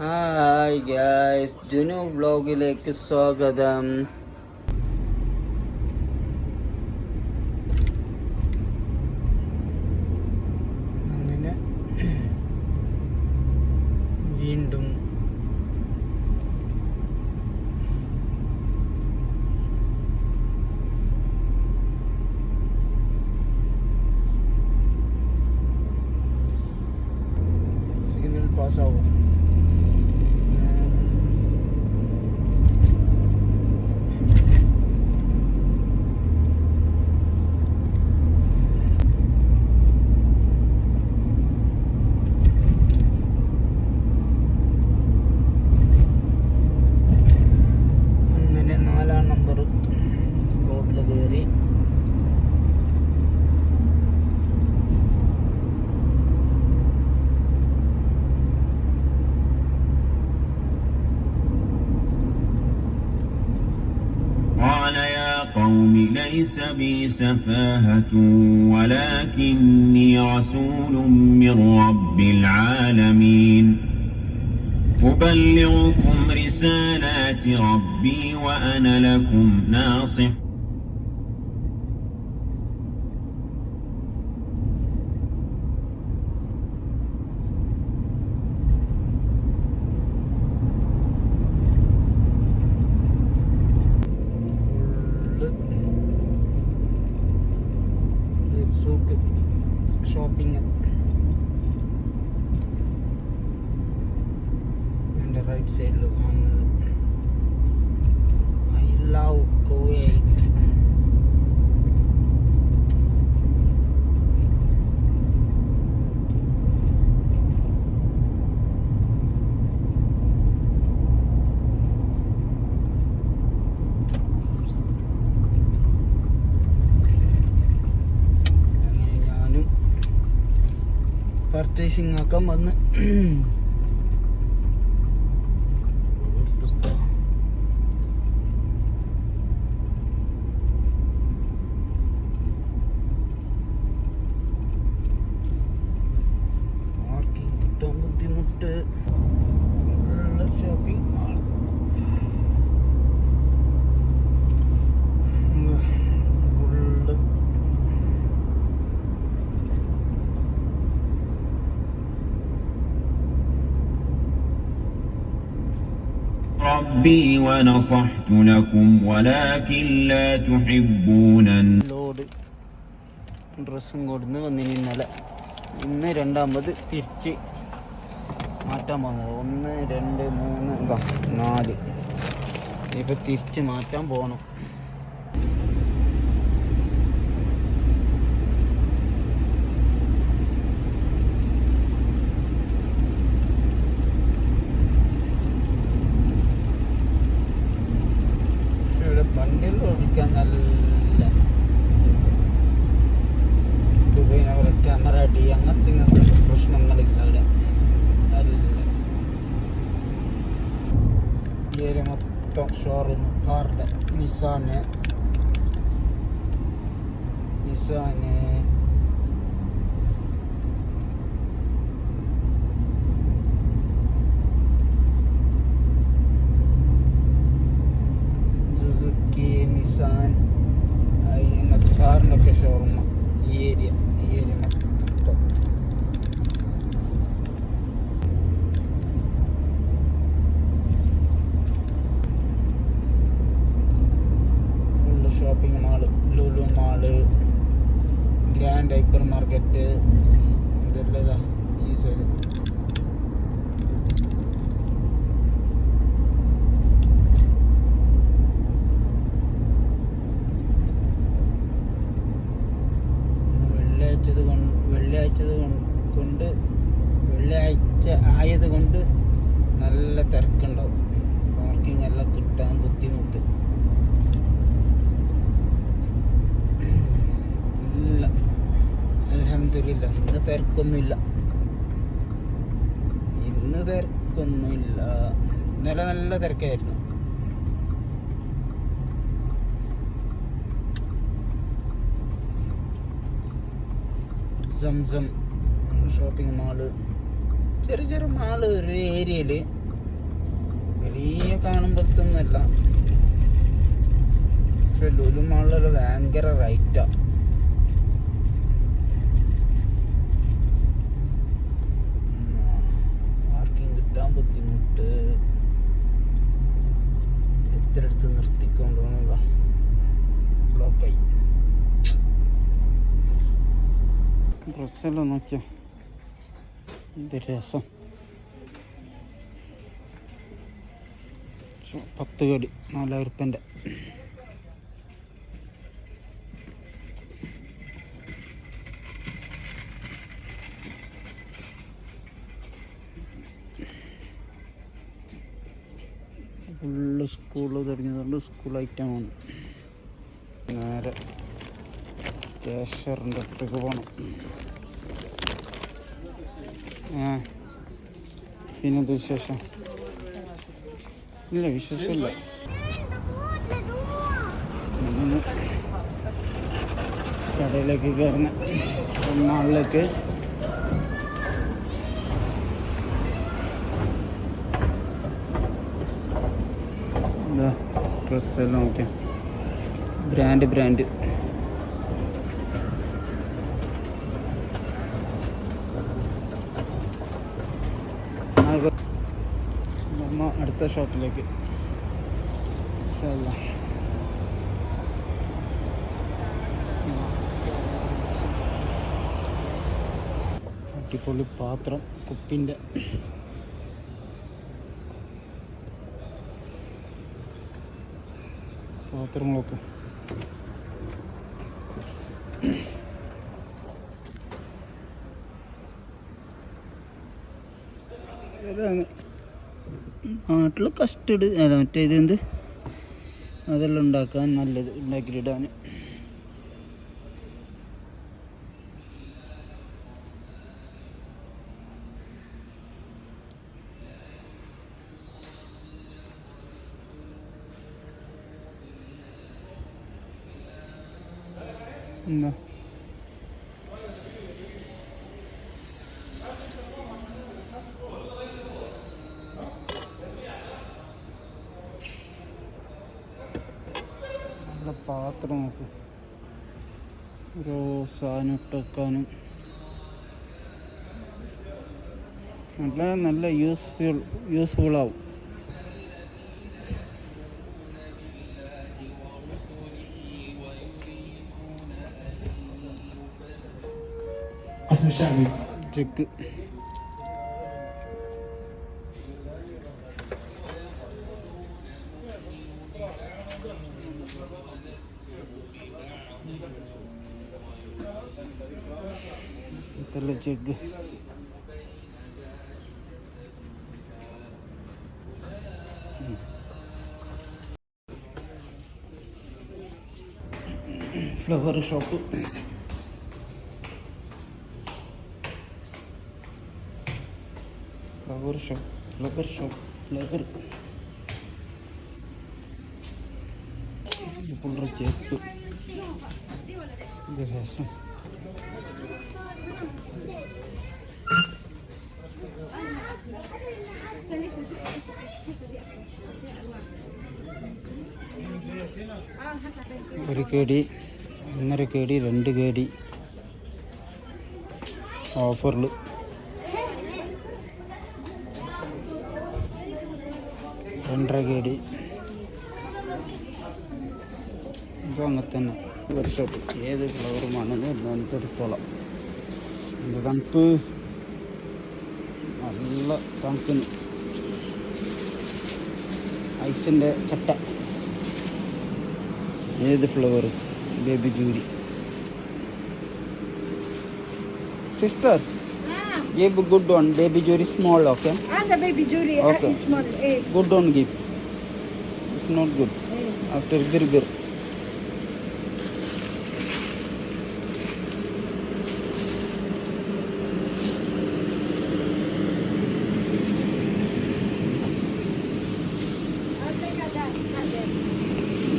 Hi guys Junu വ്ലോഗിലേക്ക് സ്വാഗതം. അങ്ങനെ വീണ്ടും സിഗ്നൽ പാസ്സാവും. ليس بي سفاهة ولكني رسول من رب العالمين. أبلغكم رسالات ربي وأنا لكم ناصح. ആക്കാൻ വന്ന് ونصحت لكم ولكن لا تحبون الناس ലോഡ് ഡ്രസ്സും കൊടുന്ന് വന്നിന് ഇന്നലെ ഇന്ന് രണ്ടാമത് തിരിച്ച് മാറ്റാൻ പോകുന്നത് ഒന്ന് രണ്ട് മൂന്ന് ഇതാ നാല് ഇപ്പം തിരിച്ച് മാറ്റാൻ പോകണം Toyota showroom Karda Nisane Nisane Suzuki Nissan. Ayun at car na showroom ఈ ఏరియా ఈ മാർക്കറ്റ് ഇതെല്ലാം ഇതാ ഈ സൈഡ് വെള്ളിയാഴ്ചത് ആയത് കൊണ്ട് നല്ല തിരക്കുണ്ടാവും. പാർക്കിംഗ് എല്ലാം കിട്ടാൻ ബുദ്ധിമുട്ട് ഇല്ല അലഹമില്ല ഇന്ന് തിരക്കൊന്നുമില്ല. ഇന്ന് തിരക്കൊന്നുമില്ല. ഇന്നലെ നല്ല തിരക്കായിരുന്നു. സംസം ഷോപ്പിംഗ് മാൾ ചെറിയ ചെറിയ മാൾ ഒരു ഏരിയയിൽ വലിയ കാണുമ്പോഴത്തൊന്നുമല്ല പക്ഷെ ലുലു മാളിലൊരു ഭയങ്കര റൈറ്റാ പാർക്കിംഗ് കിട്ടാൻ ബുദ്ധിമുട്ട് എത്ര അടുത്ത് നിർത്തിക്കൊണ്ട് പോകണതാ ബ്ലോക്കായി ഡ്രസ്സെല്ലാം നോക്കിയോ എന്ത് രസം പത്ത് കടി നാലായിരം ഉറുപ്പ്യന്റെ ഫുള്ള് സ്കൂളിൽ തുടങ്ങിയതുകൊണ്ട് സ്കൂൾ ഐറ്റമാണ് നേരെ കേശറിന്റെ അടുത്തേക്ക് പോകണം പിന്നെന്ത് വിശേഷം? ഇല്ല വിശേഷമില്ല. കടയിലേക്ക് കയറുന്ന എന്താ ഡ്രസ്സെല്ലാം നോക്കിയാൽ ബ്രാൻഡ് ബ്രാൻഡ്. നമ്മ അടുത്ത ഷോപ്പിലേക്ക്. അടിപൊളി പാത്രം കുപ്പിന്റെ പാത്രങ്ങളൊക്കെ. നാട്ടിൽ കസ്റ്റഡ് അല്ല മറ്റേ ഇത് എന്ത്? അതെല്ലാം ഉണ്ടാക്കാൻ നല്ലത് ഉണ്ടാക്കിയിട്ടിടാൻ എന്താ? മാത്രം നോക്കും ഓരോ സാധനം ഇട്ടേക്കാനും നല്ല നല്ല യൂസ്ഫുൾ യൂസ്ഫുൾ ആവും. ചെക്ക് ഇത്തരം check flower shop flower shop flower shop flower ఇప్పుడు చేస్తూ ఇది ഒരു കേടി ഒന്നര കേടി രണ്ട് കേടി. ഓഫറിൽ രണ്ടര കേടി. ഇതും അങ്ങനെ തന്നെ ഒരു ഷോപ്പ് ഏത് ഫ്ലവറുമാണെന്ന് നമുക്ക് എടുത്തോളാം എന്ത് തണുപ്പ് നല്ല തണുപ്പിന് ഐസിന്റെ കട്ട ഏത് flower baby jewellery sister give good one baby jewelry small okay Ah, the baby Julie Okay. small. Eh, good one give it's not good eh. after bir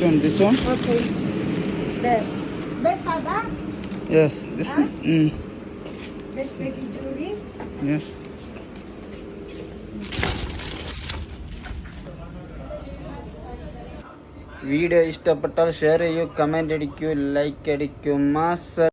Which one? This one? Okay. This. This or that? Yes. This huh? one? Mm. This baby jewelry? Yes. Video ഇഷ്ടപ്പെട്ടാൽ share you comment അടിക്കൂ like അടിക്കൂ മാസ